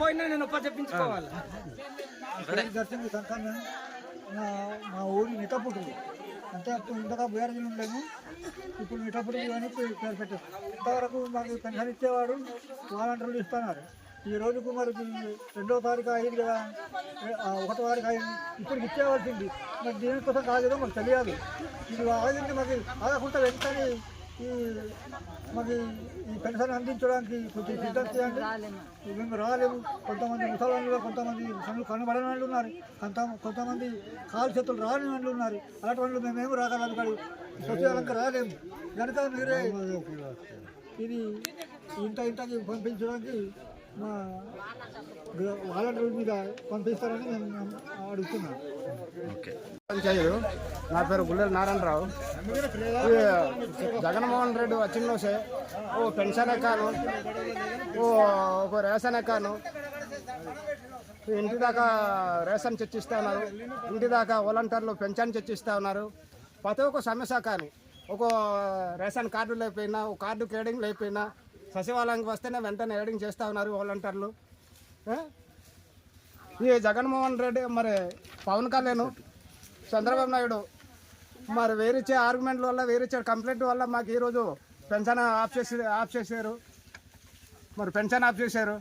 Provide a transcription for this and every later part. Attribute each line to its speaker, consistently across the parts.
Speaker 1: పోయినా నేను
Speaker 2: మా మా ఊరి మిఠాపుట్టు అంటే అప్పుడు ఇంతగా బేరజలు ఉండేము ఇప్పుడు మిఠాపుట్టు అని పేరు పెట్టారు. ఇంతవరకు మాకు పెన్షన్ ఇచ్చేవాడు వాలంటీర్లు ఇస్తున్నారు. ఈ రోజుకు మరి రెండో తారీఖు అయింది కదా. ఒకటో తారీఖు అయింది. ఇప్పుడు ఇచ్చేవాల్సింది. మరి దీనికోసం కాలేదో మాకు తెలియదు ఇది ఆగింది మాకు ఆగకుండా వెంటనే ఈ మాకు ఈ పెన్షన్ అందించడానికి కొంచెం సిద్ధం చేయండి. మేము రాలేము? కొంతమంది ముసలాళ్ళు కొంతమంది కన్ను కనబడని వాళ్ళు ఉన్నారు. కొంత కొంతమంది కాలు చేతులు రాని వాళ్ళు ఉన్నారు. అలాంటి వాళ్ళు మేమేమి రాగలం కానీ సచివాలయంకి రాలేము. కనుక మీరే. ఇది ఇంత ఇంతకి పంపించడానికి మా వాలంటీర్ మీద పంపిస్తారని మేము అడుగుతున్నాం.
Speaker 3: పంచాయతీ నా పేరు గుల్లెల నారాయణరావు. జగన్మోహన్ రెడ్డి వచ్చినసే ఓ పెన్షన్ ఎక్కాను. ఓ ఒక రేషన్ ఎక్కాను. ఇంటి దాకా రేషన్ చర్చిస్తా ఉన్నారు. ఇంటి దాకా వాలంటీర్లు పెన్షన్ చర్చిస్తూ ఉన్నారు. ప్రతి ఒక్క సమస్య కానీ ఒక రేషన్ కార్డు లేకపోయినా ఒక కార్డు క్రీడింగ్ లేకపోయినా సచివాలయానికి వస్తేనే వెంటనే ఎడింగ్ చేస్తూ ఉన్నారు వాలంటీర్లు. ఈ జగన్మోహన్ రెడ్డి మరి పవన్ కళ్యాణ్ చంద్రబాబు నాయుడు మరి వేరిచ్చే ఆర్గ్యుమెంట్ల వల్ల వేరిచ్చే కంప్లైంట్ వల్ల మాకు ఈరోజు పెన్షన్ ఆఫ్ చేసి ఆఫ్ చేశారు. మరి పెన్షన్ ఆఫ్ చేశారు.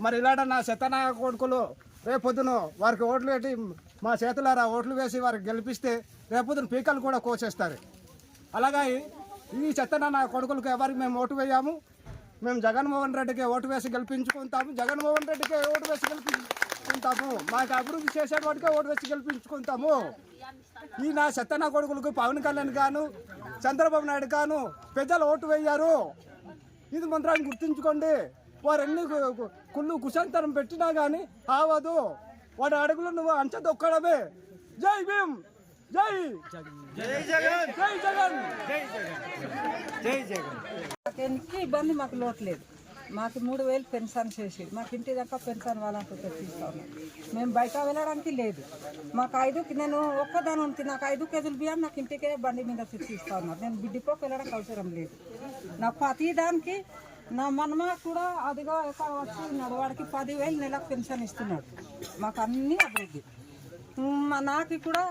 Speaker 3: మరి ఇలాంటి నా శతనా కొడుకులు రేపొద్దున వారికి ఓట్లు పెట్టి మా చేతులారా ఓట్లు వేసి వారికి గెలిపిస్తే రేపొద్దున పీకలు కూడా కోసేస్తారు. అలాగా ఈ- ఈ చెత్తన నా కొడుకులకు ఎవరికి మేము ఓటు వేయాము? మేము జగన్మోహన్ రెడ్డికి ఓటు వేసి గెలిపించుకుంటాము జగన్మోహన్ రెడ్డికి ఓటు వేసి గెలిపించుకుంటాము. మాకు అభివృద్ధి చేసేవాడికే ఓటు వేసి గెలిపించుకుంటాము. ఈ నా చెత్తన కొడుకులకు పవన్ కళ్యాణ్ గాను చంద్రబాబు నాయుడు గాను పెద్దలు ఓటు వేయారు. ఇది మంత్రాన్ని గుర్తుంచుకోండి. వారన్ని కుళ్ళు కుశాంతరం పెట్టినా కానీ ఆవదు. వాడి అడుగులు నువ్వు అంచదొక్కడమే. జై భీమ్! జై జై జగన్. జై జగన్.
Speaker 4: మాకెందుకు ఇబ్బంది మాకు లోటు లేదు. మాకు మూడు వేలు పెన్షన్ చేసి మాకు ఇంటి దాకా పెన్షన్ వాళ్ళంతా తెప్పిస్తా. ఉన్నాం మేము బయట వెళ్ళడానికి లేదు. మాకు ఐదు నేను ఒక్కదాని ఉంది నాకు ఐదు కేజీలు బియ్యం నాకు ఇంటికే బండి మీద తెప్పిస్తా ఉన్నారు. నేను బిడ్డిపోకి వెళ్ళడానికి అవసరం లేదు. నాకు ప్రతి దానికి నా మనమ కూడా అదిగా ఎక్కడ వచ్చి ఉన్నాడు. వాడికి పదివేలు నెలకు పెన్షన్ ఇస్తున్నాడు. మాకు అన్నీ అభివృద్ధి. నాకు కూడా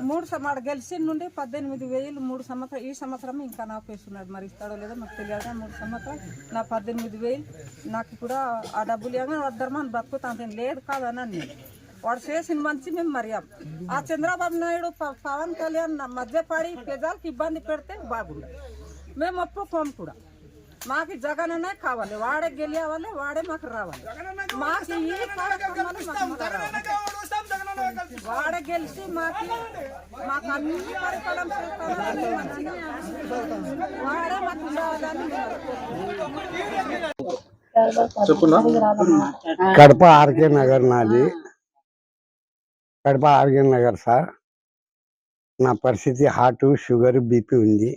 Speaker 4: మూడు సమాడు గెలిచిన నుండి పద్దెనిమిది వేలు మూడు సంవత్సరం ఈ సంవత్సరం ఇంకా నాపేస్తున్నాడు మరి ఇస్తాడో లేదో నాకు తెలియదు మూడు సంవత్సరం నా పద్దెనిమిది వేలు. నాకు కూడా ఆ డబ్బులు ఏమైనా వద్దరమని బతుకుతాను లేదు కాదని నేను. వాడు చేసిన మంచి మేము మర్యాం. ఆ చంద్రబాబు నాయుడు ప- పవన్ కళ్యాణ్ నా ప్రజలకు ఇబ్బంది పెడితే బాగుండు మేము ఒప్పుకోం కూడా. మాకు జగన్ అనే కావాలి. వాడే గెలియావాలి వాడే మాకు రావాలి. మాకు ఈ కార్యక్రమాలు మాకు రావాలి. వాడ గెలిచి మాకు మాకు అన్ని పరిపాలన చేస్తాను మంచిగా వాడే మాకు
Speaker 5: కడప ఆర్కే నగర్ నాది. Kadapa R K Nagar sir. నా పరిస్థితి హార్ట్ షుగర్ బీపీ ఉంది.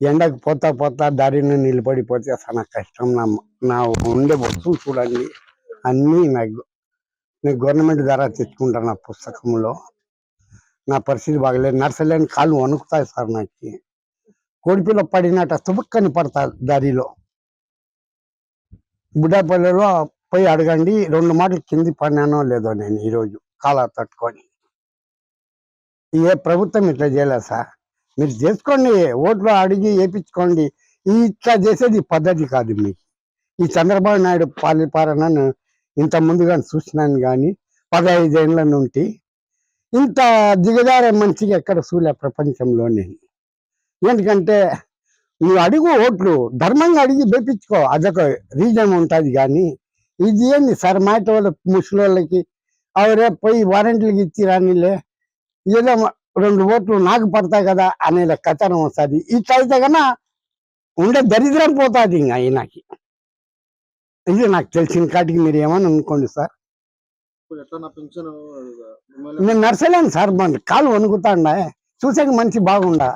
Speaker 5: ఎండకు పోతా పోతా దారిని నిలబడిపోతే చాలా కష్టం. నా నా ఉండే వస్తువు చూడండి. అన్నీ నాకు నేను గవర్నమెంట్ ద్వారా తెచ్చుకుంటాను నా పుస్తకంలో. నా పరిస్థితి బాగలేదు. నర్సలేని కాళ్ళు వణుకుతాయి సార్ నాకు. కోడిపిల్ల పడినట్ట తుబుక్కని పడతారు దారిలో. బుడ్డాపల్లిలో పోయి అడగండి రెండు మాటలు కింది పడినానో లేదో నేను ఈరోజు కాల తట్టుకొని. ఏ ప్రభుత్వం ఇట్లా చేయలేదు సార్. మీరు చేసుకోండి ఓట్లు అడిగి వేయించుకోండి ఇట్లా చేసేది పద్ధతి కాదు మీకు. ఈ చంద్రబాబు నాయుడు పాలిపాలనను ఇంత ముందుగా చూసినాను కానీ పదహైదు ఏళ్ళ నుండి ఇంత దిగజారే మంచిగా ఎక్కడ చూలే ప్రపంచంలో నేను. ఎందుకంటే నువ్వు అడుగు ఓట్లు ధర్మంగా అడిగి వేపించుకో అదొక రీజన్ ఉంటుంది కానీ ఇది ఏంది సార్ మాట వాళ్ళ ముసలోళ్ళకి అవరే పోయి వారంటీలకు ఇచ్చి రానిలే ఏదో రెండు ఓట్లు నాకు పడతాయి కదా అనే కథనం వస్తుంది. ఇట్లయితే కన్నా ఉండే దరిద్రం పోతుంది ఇంకా ఈయనకి ఇది నాకు తెలిసిన కాటికి మీరు ఏమని అనుకోండి సార్. నేను నర్సలేను సార్ మన కాలు వణుకుతాండా చూసాక మంచి బాగుండా.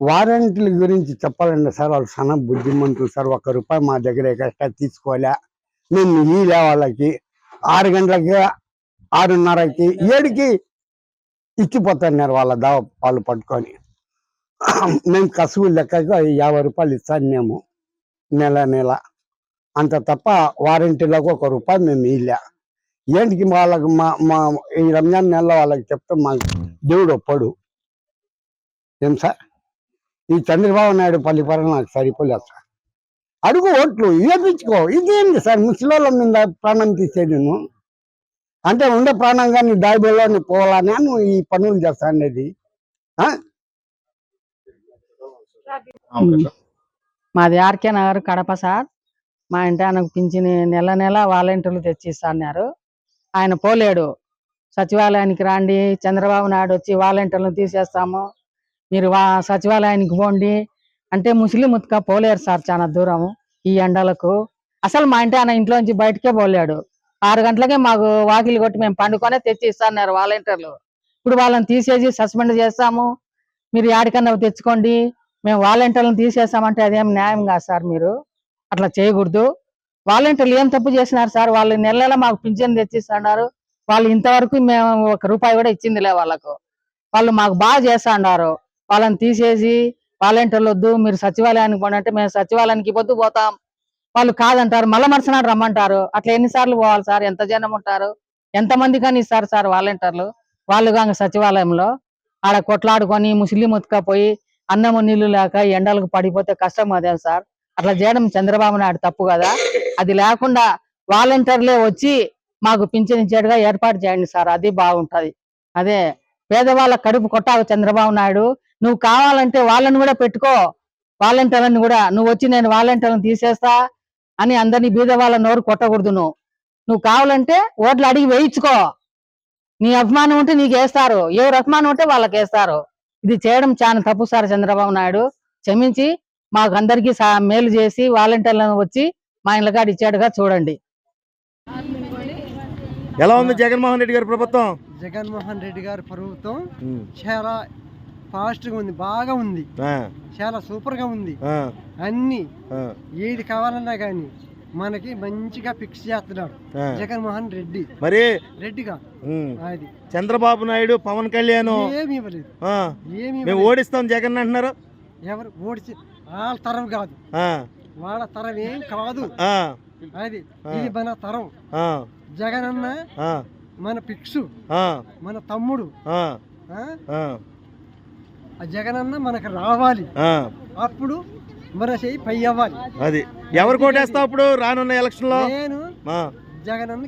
Speaker 5: వారంటీల గురించి చెప్పాలంటే సార్ వాళ్ళు చాలా బుద్ధిమంతులు సార్. ఒక్క రూపాయి మా దగ్గర ఎక్స్ట్రా తీసుకోలే మేము ఇలే వాళ్ళకి ఆరు గంటలకి ఆరున్నరకి ఏడుకి ఇచ్చిపోతున్నారు వాళ్ళ దావ వాళ్ళు పట్టుకొని. మేము కసువు లెక్కగా యాభై రూపాయలు ఇస్తాను మేము నెల నెల. అంత తప్ప వారంటీలకు ఒక రూపాయి మేము ఇల్లే ఏంటికి వాళ్ళకి మా మా ఈ రంజాన్ నెలలో వాళ్ళకి చెప్తే మాకు దేవుడు ఒప్పడు. ఏం సార్? ఈ చంద్రబాబు నాయుడు పల్లిపరం నాకు సరిపోలేదు సార్. అడుగు ఓట్లు ఇవ్వించుకో ఇదేంటి సార్? ముసలోళ్ళ మీద ప్రాణం తీసేది నువ్వు అంటే ఉండే ప్రాణం కానీ దాయిబోలో పోవాలని నువ్వు ఈ పనులు చేస్తా అనేది.
Speaker 6: మాది ఆర్కే నగర్ కడప సార్. మా ఇంటి ఆయనకు పింఛన్ నెల నెల వాలంటీర్లు తెచ్చి ఇస్తున్నారు ఆయన పోలేడు. సచివాలయానికి రండి చంద్రబాబు నాయుడు వచ్చి వాలంటీర్లను తీసేస్తాము. మీరు వా సచివాలయానికి పోండి. అంటే ముస్లిం ఉత్క పోలేరు సార్ చాలా దూరం ఈ ఎండలకు. అసలు మా ఇంటి ఆయన ఇంట్లోంచి బయటకే పోలేడు. ఆరు గంటలకే మాకు వాకిలి కొట్టి మేము పండుకొనే తెచ్చి ఇస్తున్నారు వాలంటీర్లు. ఇప్పుడు వాళ్ళని తీసేసి సస్పెండ్ చేస్తాము. మీరు యాడికన్నా తెచ్చుకోండి. మేము వాలంటీర్లను తీసేసామంటే అదేం న్యాయం కాదు సార్ మీరు. అట్లా చేయకూడదు. వాలంటీర్లు ఏం తప్పు చేసినారు సార్? వాళ్ళు నెల నెల మాకు పింఛన్ తెచ్చిస్తున్నారు. వాళ్ళు ఇంతవరకు మేము ఒక రూపాయి కూడా ఇచ్చిందిలే వాళ్ళకు. వాళ్ళు మాకు బాగా చేస్తున్నారు. వాళ్ళని తీసేసి వాలంటీర్లు వద్దు మీరు సచివాలయానికి పోండి అంటే మేము సచివాలయానికి పొద్దు పోతాం. వాళ్ళు కాదంటారు మళ్ళీ మరుసనాడు రమ్మంటారు. అట్లా ఎన్నిసార్లు పోవాలి సార్? ఎంత జనం ఉంటారు? ఎంత మంది కానీ ఇస్తారు సార్ వాలంటీర్లు? వాళ్ళు కాక సచివాలయంలో ఆడ కొట్లాడుకొని ముస్లిం ఉతకపోయి అన్నము నీళ్ళు లేక ఎండలకు పడిపోతే కష్టం అదే సార్. అట్లా చేయడం చంద్రబాబు నాయుడు తప్పు కదా. అది లేకుండా వాలంటీర్లే వచ్చి మాకు పింఛన్ ఇచ్చేట్టుగా ఏర్పాటు చేయండి సార్. అది బాగుంటది. అదే పేదవాళ్ళ కడుపు కొట్టావు చంద్రబాబు నాయుడు. నువ్వు కావాలంటే వాళ్ళని కూడా పెట్టుకో. వాలంటీర్లను కూడా. నువ్వు వచ్చి నేను వాలంటీర్లను తీసేస్తా అని అందరినీ బీద వాళ్ళ నోరు కొట్టకూడదు నువ్వు. నువ్వు కావాలంటే ఓట్లు అడిగి వేయించుకో. నీ అభిమానం ఉంటే నీకు వేస్తారు. ఎవరు అభిమానం ఉంటే వాళ్ళకి వేస్తారు. ఇది చేయడం చాలా తప్పు సార్ చంద్రబాబు నాయుడు. క్షమించి మాకు అందరికీ మేలు చేసి వాలంటీర్లను వచ్చి మా ఇళ్ళ కాడ ఇచ్చాడుగా చూడండి.
Speaker 7: ఎలా ఉంది జగన్మోహన్ రెడ్డి గారి ప్రభుత్వం?
Speaker 8: జగన్మోహన్ రెడ్డి గారి ప్రభుత్వం చాలా ఫాస్ట్గా ఉంది బాగా ఉంది.
Speaker 7: ఆ,
Speaker 8: చాలా సూపర్గా ఉంది.
Speaker 7: ఆ,
Speaker 8: అన్ని ఏది కావాలన్నా కానీ మనకి మంచిగా ఫిక్స్ చేస్తున్నాడు. జగన్మోహన్ రెడ్డి.
Speaker 7: మరి?
Speaker 8: రెడ్డిగా
Speaker 7: ఉమ్,
Speaker 8: అది
Speaker 7: చంద్రబాబు నాయుడు పవన్ కళ్యాణ్.
Speaker 8: ఏమి ఇవ్వలేదు. ఏమి
Speaker 7: మేము. ఓడిస్తాం జగన్ అంటున్నారు.
Speaker 8: ఎవరు? ఓడిచి వాళ్ళ తరం కాదు.
Speaker 7: ఆ,
Speaker 8: వాళ్ళ తరం ఏం కాదు.
Speaker 7: ఆ,
Speaker 8: అది ఇది మన తరం.
Speaker 7: ఆ,
Speaker 8: జగన్ అన్న
Speaker 7: ఆ,
Speaker 8: మన పిక్సు
Speaker 7: ఆ,
Speaker 8: మన తమ్ముడు. జగన్ అన్న మనకు రావాలి. అప్పుడు చెయ్యి పై అవ్వాలి.
Speaker 7: అది. ఎవరు కోటేస్తావు అప్పుడు? రానున్న ఎలక్షన్లో
Speaker 8: నేను జగన్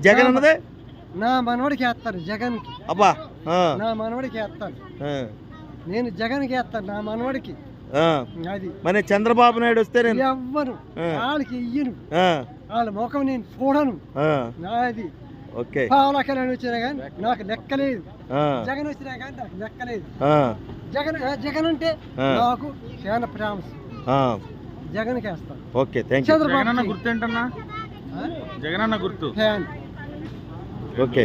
Speaker 7: జగన్ అన్నదే?
Speaker 8: నా మనవడికి వేస్తాను జగన్కి.
Speaker 7: అబ్బా ఆ,
Speaker 8: నా మనవడికి వేస్తాను నేను జగన్కి వేస్తాను నా మనవడికి. అది.
Speaker 7: మరి చంద్రబాబు నాయుడు వస్తే నేను
Speaker 8: ఎవ్వను
Speaker 7: ఆ.
Speaker 8: వాళ్ళకి ఇయ్యను. వాళ్ళ ముఖం నేను చూడను. నాది.
Speaker 7: ఓకే.
Speaker 8: పాలకలని వచ్చినా కానీ నాకు లెక్కలేదు
Speaker 7: ఆ,
Speaker 8: జగన్ వచ్చినా కానీ నాకు లెక్కలేదు
Speaker 7: ఆ,
Speaker 8: జగన్ జగన్ అంటే. నాకు చాలా ప్రామిస్
Speaker 7: ఆ,
Speaker 8: జగన్కి వేస్తాను
Speaker 7: ఓకే థ్యాంక్ యూ.
Speaker 8: చంద్రబాబు
Speaker 1: గుర్తు ఏంటన్నా?
Speaker 8: ఆ?
Speaker 1: జగనన్న గుర్తు.
Speaker 8: ఫ్యాన్.
Speaker 7: ఓకే.